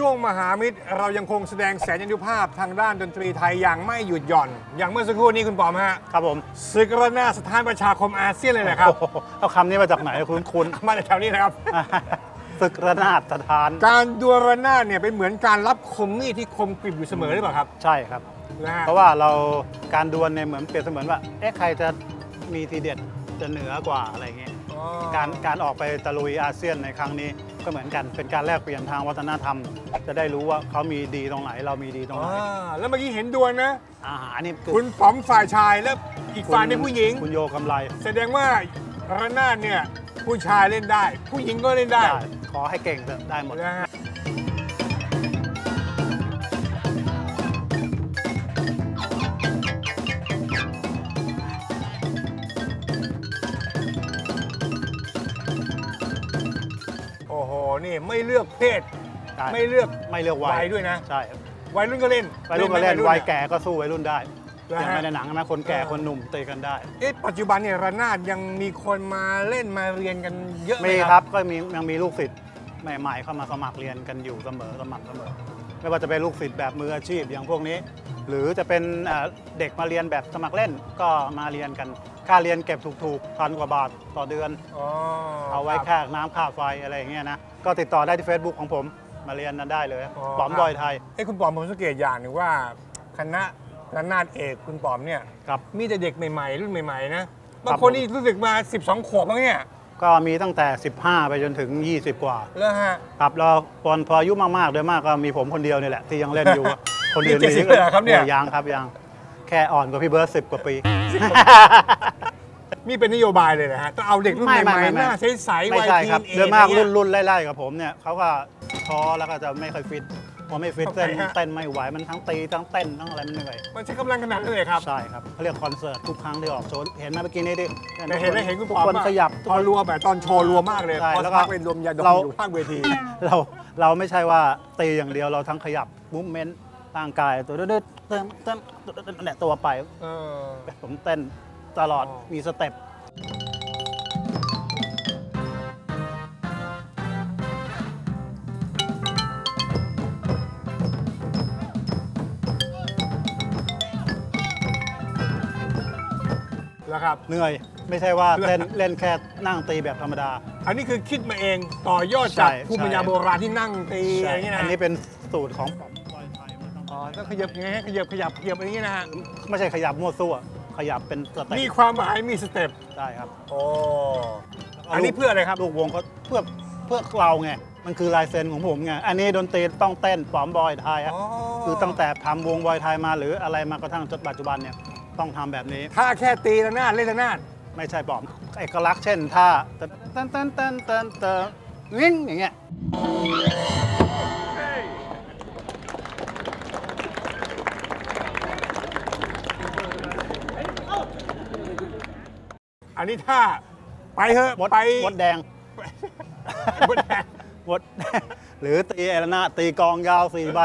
ช่วงมหามิตรเรายังคงแสดงแสนยนุภาพทางด้านดนตรีไทยอย่างไม่หยุดหย่อน อย่างเมื่อสักครู่นี้คุณปอมฮะครับผมศึกระนาดสถานประชาคมอาเซียนเลยนะครับ โอ้โหเอาคำนี้มาจากไหนคุณคุณมาจากแถวนี้นะครับ ศึกระนาดสถาน การดวลระนาดเนี่ยเป็นเหมือนการรับคมมีดที่คมกริบอยู่เสมอหรือเปล่าครับใช่ครับ นะฮะเพราะว่าเราการดวลเนี่ยเหมือนเปรียบเสมือนว่า เอ๊ะใครจะมีทีเด็ดจะเหนือกว่าอะไรเงี้ยอ๋อ การการออกไปตะลุยอาเซียนในครั้งนี้ก็เหมือนกันเป็นการแลกเปลี่ยนทางวัฒนธรรม จะได้รู้ว่าเขามีดีตรงไหนเรามีดีตรงอ่ไหนาแล้วเมื่อกี้เห็นดวลนะ อาหารนี่อคุณป๋อมฝ่ายชายและอีกฝ่ายเป็นผู้หญิง คุณโยกำไรแสดงว่าระนาดเนี่ยผู้ชายเล่นได้ ผู้หญิงก็เล่นได้ได้ขอให้เก่งเถอะได้หมด นะฮะ ไม่เลือกเพศ ใช่ไม่เลือกไม่เลือกวัวัยยด้วยนะ ใช่วัยรุ่นก็เล่นวัยรุ่นก็เล่นไหมวัยอะแก่ก็สู้วัยรุ่นได้เหรอฮะอย่างในหนังใช่ไหมคนแก่คนหนุ่มตีกันได้ เอ๊ะปัจจุบันเนี่ยระนาดยังมีคนมาเล่นมาเรียนกันเยอะไหมมีคครัรับบก็มียังมีลูกศิษย์ใหม่ ๆ เข้ามาสมัครเรียนกันอยู่เสมอสม่ำเสมอ ไม่ว่าจะเป็นลูกศิษย์แบบมืออาชีพอย่างพวกนี้ หรือจะเป็นเอ่อเด็กมาเรียนแบบสมัครเล่นก็มาเรียนกัน ค่าเรียนเก็บถูกๆพันกว่าบาทต่อเดือน อ๋อเอาไว้ครับ ค่าน้ำค่าไฟอะไรอย่างเงี้ยนะ ก็ติดต่อได้ที่ Facebook ของผมมาเรียนกันได้เลยอ๋อปอมครับบอยไทยเอ้คุณปอมผมสังเกตอย่างหนึ่งว่าคณะระนาดเอกคุณปอมเนี่ย ครับ มีแต่เด็กใหม่ ๆ รุ่นใหม่ ๆ นะบางครับคนผม นี่รู้สึกมา 12 ขวบมั้งเนี่ยก็มีตั้งแต่ 15 ไปจนถึง 20 กว่า แล้วฮะ ครับแล้วพอพออายุมากๆโดยมากก็มีผมคนเดียวนี่แหละที่ยังเล่นอยู่ คนอื่นนี่70เลยเหรอครับเนี่ย โอ้ยังครับยัง แค่อ่อนกว่าพี่เบิร์ตสิบกว่าปี นี่เป็นนโยบายเลยนะฮะต้องเอาเด็กรุ่นไม่ใหม่ไม่ๆไม่หน้าใสๆไม่วัยใช่ทีครับนเอโดยมากอะไรรุ่เงี้นยรุ่นไล่ๆกับผมเนี่ยเขาก็ท้อแล้วก็จะไม่ค่อยฟิตพอไม่ฟิตทำไมเต้นฮะเต้นไม่ไหวมันทั้งตีทั้งเต้นทั้งอะไรมันเหนื่อยมันใช้กำลังขนาดนั้นเลยครับ ใช่ครับเขาเรียกคอนเสิร์ตทุกครั้งที่ออกโชว์เห็นไหมเมื่อกี้นี้ดิแต่เห็นได้เห็นคุณทุปกอมคนอะขยับทุกพอคนรัวแบบตอนโชว์รัวมากเลยใช่พอแล้วสัก็กพักเป็นรวมยาดมเรา อยู่ข้างเวที เราเราไม่ใช่ว่าตีอย่างเดียวเราทั้งขยับมูฟเมนต์ ร่างกายตัวเด้อเต้นเต้นเนี่ยตัวไป เออ ผมเต้นตลอดอ๋อ มีสเต็ปแล้วครับ เหนื่อย ไม่ใช่ว่าเล่นเล่นแค่นั่งตีแบบธรรมดา อันนี้คือคิดมาเองต่อยอดจากใช่ภูมิปัญญาใช่ โบราณที่นั่งตีอะไรอย่างเงี้ยนะอันนี้เป็นสูตรของผมลอยไทยมัน ต้องอ๋อก็ขยับยังไงฮะขยับขยับขยับอะไรอย่างเงี้ยนะฮะไม่ใช่ขยับมั่วซั่วขยับเป็นสเต็ปมีความหมายมีสเต็ปได้ครับโอ้อันนี้เพื่ออะไรครับลูกวงก็เพื่อเพื่อเราไงมันคือลายเซ็นของผมไงอันนี้ดนตรีต้องเต้นปอมบอยไทยอะอ๋อคือตั้งแต่ทำวงบอยไทยมาหรืออะไรมากระทั่งจนปัจจุบันเนี่ยต้องทำแบบนี้ ถ้าแค่ตีระนาดเล่นระนาดไม่ใช่ปอมเอกลักษณ์เช่นท่าเต้นเต้นเต้นเต้นเต้นเต้นวิ่งอย่างเงี้ย อันนี้ถ้าไปเถอะมดไปมดแดงมดแดงมดหรือตีเอลนาตีกลองยาวสี่ใบ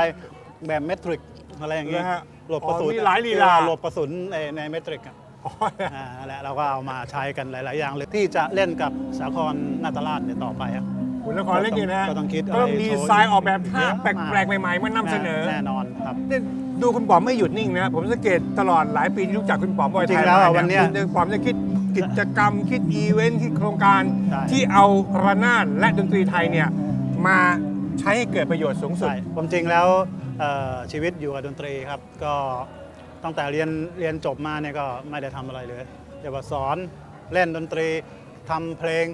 แบบเมตริกอะไรอย่างงี้นะฮะหลบกระสุนอ๋อมีหลายลีลาหลบกระสุนในในเมตริกอะอ๋ออ่านั่นแหละเราก็เอามาใช้กันหลาย ๆ อย่างเลยที่จะเล่นกับสาครนาตราชเนี่ยต่อไปอะคุณนครเล่นกินนะฮะก็ต้องคิดก็ต้องอะไรดีโชว์ไซน์ออกแบบท่าเยอะแปลก ๆ ใหม่ ๆ มานำเสนอแน่นอนครับเนี่ยดูคุณปอมไม่หยุดนิ่งนะ ผมสังเกตตลอดหลายปีที่รู้จักคุณปอมบอยไทยจริงๆแล้วอะมาวันเนี้ยคุณปอมจะคิด กิจกรรมคิดอีเวนต์คิดโครงการใช่ ที่เอาระนาดและดนตรีไทยเนี่ยมาใช้ให้เกิดประโยชน์สูงสุด ใช่ความจริงแล้วเอ่อชีวิตอยู่กับดนตรีครับ ก็ตั้งแต่เรียนเรียนจบมาเนี่ยก็ไม่ได้ทำอะไรเลยเดี๋ยวว่าสอนเล่นดนตรีทำเพลง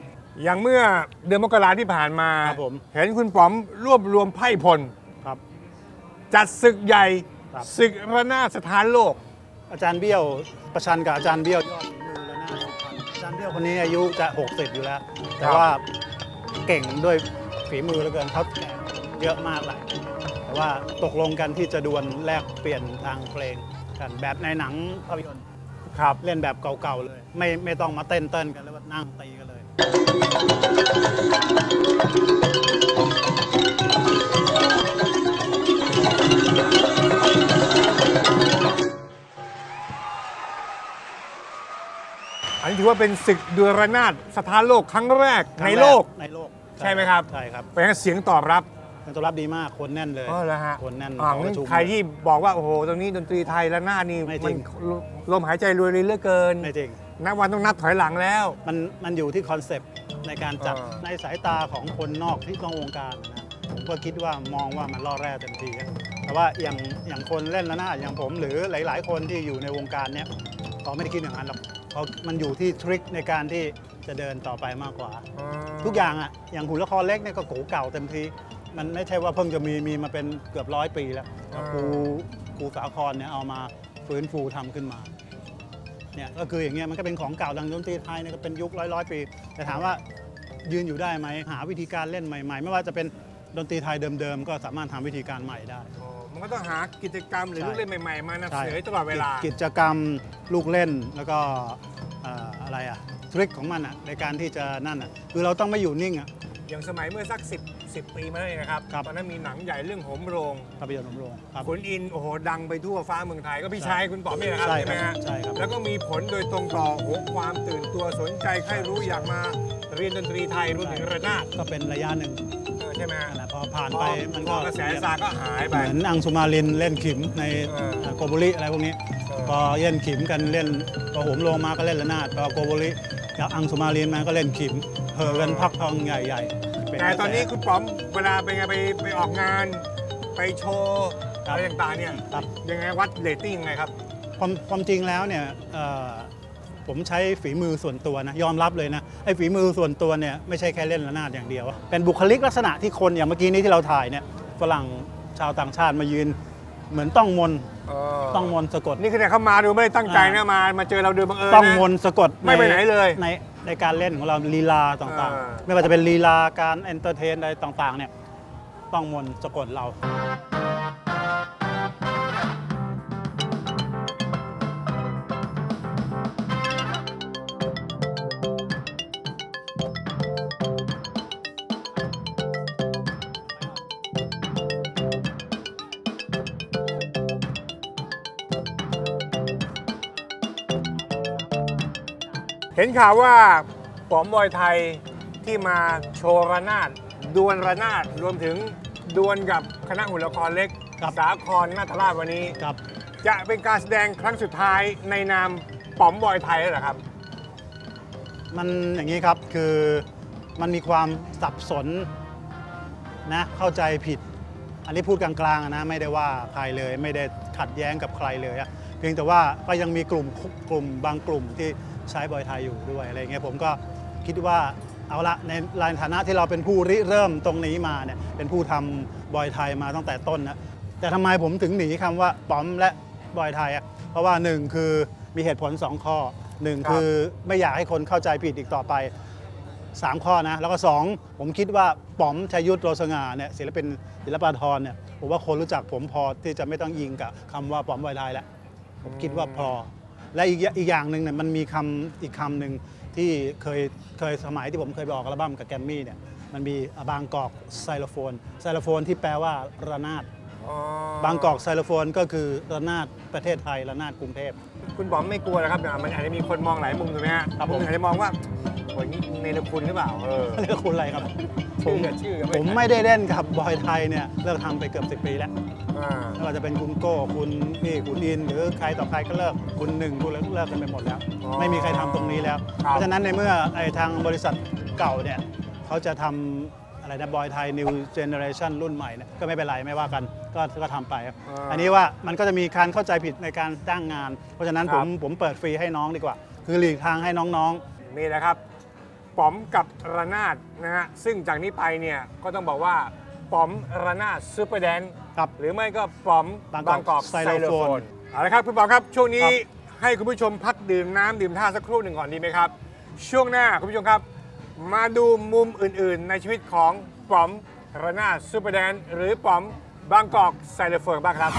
อย่างเมื่อเดือนมกราที่ผ่านมา ครับผม เห็นคุณปอมรวบรวมไพ่พล ครับ จัดศึกใหญ่ครับ ศึกระนาดสถานโลก อาจารย์เบี้ยวประชันกับอาจารย์เบี้ยวยอด คนนี้อายุจะ 60 อยู่แล้ว แต่ว่าเก่งด้วยฝีมือเหลือเกินเขาแก่เยอะมากเลยแต่ว่าตกลงกันที่จะดวลแลกเปลี่ยนทางเพลงกันแบบในหนังภาพยนตร์ครับเล่นแบบเก่าๆเลย ไม่ไม่ต้องมาเต้นเต้นกันแล้วก็นั่งตีกันเลย ถือว่าเป็นศึกดวลระนาดสถานโลกครั้งแรกในโลก ในโลกใช่ไหมครับ ใช่ครับเพราะฉะนั้นเสียงตอบรับการตอบรับดีมากคนแน่นเลยอ๋อเหรอฮะคนแน่นอ่าหอประชุม ใครที่บอกว่า โอ้โห ตรงนี้ดนตรีไทยและหน้าดนี่ไม่จริงมันลมหายใจรวยรินเหลือเกินไม่จริง นับวันต้องนับถอยหลังแล้ว มันมันอยู่ที่คอนเซปต์ในการจัดอ่า ในสายตาของคนนอกที่ต้องวงการนะผมก็คิดว่ามองว่ามันล่อแร่เต็มทีอะแต่ว่าอย่างอย่างคนเล่นแล้วนะอย่างผมหรือหลาย ๆ คนที่อยู่ในวงการเนี้ยเขาไม่ได้คิดอย่างนั้นหรอก เขามันอยู่ที่ทริคในการที่จะเดินต่อไปมากกว่า ทุกอย่างอะอย่างหุ่นละครเล็กเนี่ยก็โกเก่าเต็มที มันไม่ใช่ว่าเพิ่งจะมีมีมาเป็นเกือบร้อยปีแล้วอ่าครูครูสาครเนี่ยเอามาฟื้นฟูทำขึ้นมาเนี่ยก็คืออย่างเงี้ยมันก็เป็นของเก่าดังดนตรีไทยเนี่ยก็เป็นยุคร้อยร้อยปี แต่ถามว่ายืนอยู่ได้ไหมหาวิธีการเล่นใหม่ ๆ ไม่ว่าจะเป็นดนตรีไทยเดิมๆ ก็สามารถทำวิธีการใหม่ได้อ๋อมัน ก็ต้องหากิจกรรมหรือใช่ลูกเล่นใหม่ๆ มานำใช่เสนอตลอดเวลา กิจกรรมลูกเล่นแล้วก็เอ่ออะไรอะทริคของมันอะในการที่จะนั่นอะคือเราต้องไม่อยู่นิ่งอะอย่างสมัยเมื่อสัก 10 10 ปีมาแล้วเองนะครับครับตอนนั้นมีหนังใหญ่เรื่องโหมโรงภาพยนตร์สำโรงครับขุนอินทร์โอ้โหดังไปทั่วฟ้าเมืองไทยก็พี่ใช่ชายคุณป๋อมนี่แหละครับใช่ใช่ไหมครัฮะบใช่ครับแล้วก็มีผลโดยตรงต่อโอ้โหความตื่นตัวสนใจใครรู้อยากมาเรียนดนตรีไทยรวมถึงระนาดก็เป็นระยะหนึ่งเออใช่ไหมฮะนั่นแหละพอผ่านไปมันพก็อกระแสซาก็หายไป เหมือนอังสุมาลินเล่นขิมในเออโกโบริอะไรพวกนี้เออพอเล่นขิมกันเล่นพอโหมโรงมาก็เล่นระนาดพอโกโบริกับอังสุมาลินมาก็เล่นขิมเห่อกันพักทองใหญ่ๆเป็แต่ตอนนี้กระแสคุณป๋อมเวลาไปไงไปไปออกงาน ไปโชว์ครับอะไรต่างๆเนี่ยครับยังไงวัดเรตติ้งยังไงครับความความจริงแล้วเนี่ยเอ่อ ผมใช้ฝีมือส่วนตัวนะยอมรับเลยนะไอ้ฝีมือส่วนตัวเนี่ยไม่ใช่แค่เล่นระนาดอย่างเดียว เป็นบุคลิกลักษณะที่คนอย่างเมื่อกี้นี้ที่เราถ่ายเนี่ยฝรั่งชาวต่างชาติมายืน เหมือนต้องมนต์ต้องมนต์สะกดนี่คือเนี่ยเขามาดูไม่ได้ตั้งใจนะมามาเจอเราโดยบังเอิญต้องนะมนต์สะกดไม่ไปไหนเลยในในการเล่นของเราลีลาต่างอ่าๆไม่ว่าจะเป็นลีลาการเอนเตอร์เทนอะไรต่างๆเนี่ยต้องมนต์สะกดเรา เห็นข่าวว่าป๋อมบอยไทยที่มาโชว์ระนาดดวลระนาดรวมถึงดวลกับคณะหุ่นละครเล็กครับสาครนาฏราชวันนี้ครับ จะเป็นการแสดงครั้งสุดท้ายในนามป๋อมบอยไทยแล้วเหรอครับ มันอย่างนี้ครับคือมันมีความสับสนนะเข้าใจผิด อันนี้พูดกลางๆอะนะไม่ได้ว่าใครเลยไม่ได้ขัดแย้งกับใครเลยอะเพียงแต่ว่าก็ยังมีกลุ่มกลุ่มบางกลุ่มที่ ใช้บอยไทยอยู่ด้วยอะไรเงี้ยผมก็คิดว่าเอาละในในฐานะที่เราเป็นผู้ริเริ่มตรงนี้มาเนี่ยเป็นผู้ทำบอยไทยมาตั้งแต่ต้นนะแต่ทำไมผมถึงหนีคำว่าป๋อมและบอยไทยอะเพราะว่าหนึ่งคือมีเหตุผลสองข้อหนึ่งครับคือไม่อยากให้คนเข้าใจผิดอีกต่อไป 3 ข้อนะ แล้วก็ 2 ผมคิดว่าป๋อมชยุทธโรสง่าเนี่ยศิลปินศิลปาธรเนี่ยผมว่าคนรู้จักผมพอที่จะไม่ต้องยิงกับคำว่าป๋อมไวไทยแล้วผมคิดว่าพอ และอีกอย่างอีกอย่างหนึ่งเนี่ยมันมีคำอีกคำหนึ่งที่เคยเคยสมัยที่ผมเคยไปออกอัลบั้มกับแกรมมี่เนี่ยมันมีบางกอกไซโลโฟนไซโลโฟนที่แปลว่าระนาดบางกอกไซโลโฟนก็คือระนาดประเทศไทยระนาดกรุงเทพ คุณป๋อมไม่กลัวนะครับเนี่ยมันอาจจะมีคนมองหลายมุมถูกไหมฮะครับผมอาจจะมองว่าโอ้ยนี่เนรคุณหรือเปล่าเออเรียกคุณอะไรครับผชื่มอชื่อผมไม่ได้เล่นกับบอยไทยเนี่ยเลิกทำไปเกือบ10ปีแล้วอ่า ไม่ว่าจะเป็นคุณโก้คุณนี่คุณอิน หรือใครต่อใครก็เลิกคุณหนึ่งคุณเลิกเลิกกันไปหมดแล้ว อ๋อไม่มีใครทำตรงนี้แล้ว ครับ เพราะฉะนั้นในเมื่อไอ้ทางบริษัทเก่าเนี่ยเขาจะทำอะไรนะบอยไทย New Generation รุ่นใหม่เนี่ยก็ไม่เป็นไรไม่ว่ากันก็ก็ทำไปครับอันนี้ว่ามันก็จะมีการเข้าใจผิดในการจ้างงาน เพราะฉะนั้นผมผมเปิดฟรีให้น้องดีกว่า คือหลีกทางให้น้องๆ นี่แหละครับป๋อมกับระนาดนะฮะซึ่งจากนี้ไปเนี่ยก็ต้องบอกว่า ป๋อมระนาดซูเปอร์แดนครับ หรือไม่ก็ป๋อมบางกอกไซไซโลโลโฟโฟนนเอาละครับคุณป๋อมครับ ช่วงนี้ครับให้คุณผู้ชมพักดื่มน้ำดื่มท่าสักครู่หนึ่งก่อนดีไหมครับ ช่วงหน้าคุณผู้ชมครับ มาดูมุมอื่นๆ ในชีวิตของป๋อมระนาดซูเปอร์แดนหรือป๋อมบางกอกไซโลโฟนบ้างครับ